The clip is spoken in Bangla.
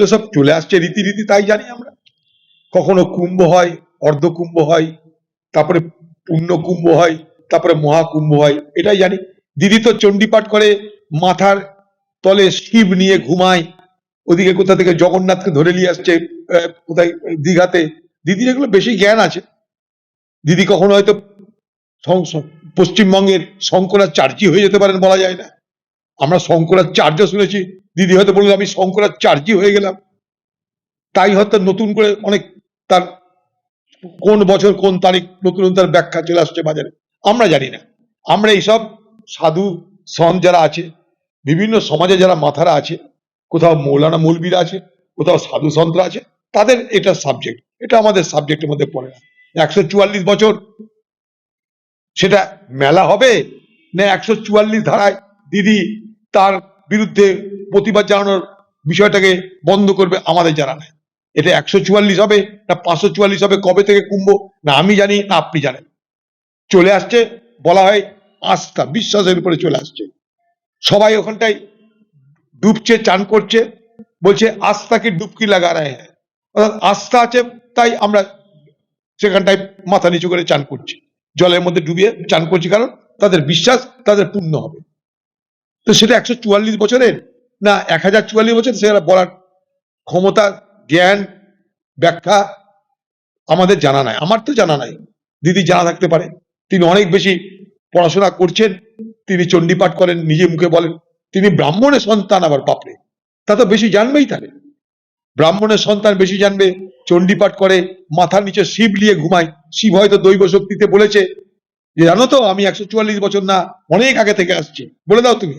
এগুলো সব চলে আসছে রীতিরীতি তাই জানি আমরা। কখনো কুম্ভ হয় অর্ধ কুম্ভ হয়, তারপরে পূর্ণ কুম্ভ হয়, তারপরে মহাকুম্ভ হয়, এটাই জানি। দিদি তো চণ্ডীপাঠ করে, মাথার তলে শিব নিয়ে ঘুমায়, ওদিকে কোথা থেকে জগন্নাথকে ধরে নিয়ে আসছে কোথায় দীঘাতে। দিদির এগুলো বেশি জ্ঞান আছে। দিদি কখনো হয়তো পশ্চিমবঙ্গের শঙ্করাচার্যই হয়ে যেতে পারেন বলা যায় না। আমরা শঙ্করাচার্য শুনেছি। দিদি হয়তো বলল আমি শঙ্করাচার্যই হয়ে গেলাম। তাই হয়তো নতুন করে অনেক তার কোন বছর, কোন তারিখ নতুন তার ব্যাখ্যা চলে আসছে বাজারে। আমরা জানি না। আমরা এইসব সাধু সন যারা আছে, বিভিন্ন সমাজে যারা মাথারা আছে, কোথাও মৌলানা মৌলবীরা আছে, কোথাও সাধু সন্তরা আছে, তাদের এটা সাবজেক্ট এটা আমাদের সাবজেক্টের মধ্যে পড়ে না। একশো চুয়াল্লিশ বছর সেটা মেলা হবে, না একশো চুয়াল্লিশ ধারায় দিদি তার বিরুদ্ধে প্রতিবাদ জানানোর বিষয়টাকে বন্ধ করবে আমাদের জানা নেই এটা একশো চুয়াল্লিশ হবে, না পাঁচশো চুয়াল্লিশ হবে, কবে থেকে কুম্ভ, না আমি জানি, না আপনি জানেন। চলে আসছে, বলা হয় আস্থা, বিশ্বাসের উপরে চলে আসছে। সবাই ওখানটায় ডুবছে, চান করছে, বলছে আস্থাকে ডুবকি লাগা রায় হ্যাঁ। অর্থাৎ আস্থা আছে, তাই আমরা সেখানটায় মাথা নিচু করে চান করছি। জলের মধ্যে ডুবিয়ে চান করছি, কারণ তাদের বিশ্বাস, তাদের পূর্ণ হবে। তো সেটা একশো চুয়াল্লিশ বছরের? না, এক হাজার চুয়াল্লিশ বছর সেটা বলার ক্ষমতা, জ্ঞান, ব্যাখ্যা আমাদের জানা নাই। আমার তো জানা নাই। দিদি জানা থাকতে পারে। তিনি অনেক বেশি পড়াশোনা করছেন। তিনি চণ্ডীপাঠ করেন, নিজে মুখে বলেন। তিনি ব্রাহ্মণের সন্তান আবার পাপড়ে তা তো বেশি জানবেই তাহলে। ব্রাহ্মণের সন্তান বেশি জানবে, চণ্ডীপাঠ করে মাথার নিচে শিব নিয়ে ঘুমায়। শিব হয়তো দৈব শক্তিতে বলেছে যে, জানো তো, আমি একশো চুয়াল্লিশ বছর না, অনেক আগে থেকে আসছি। বলে দাও তুমি।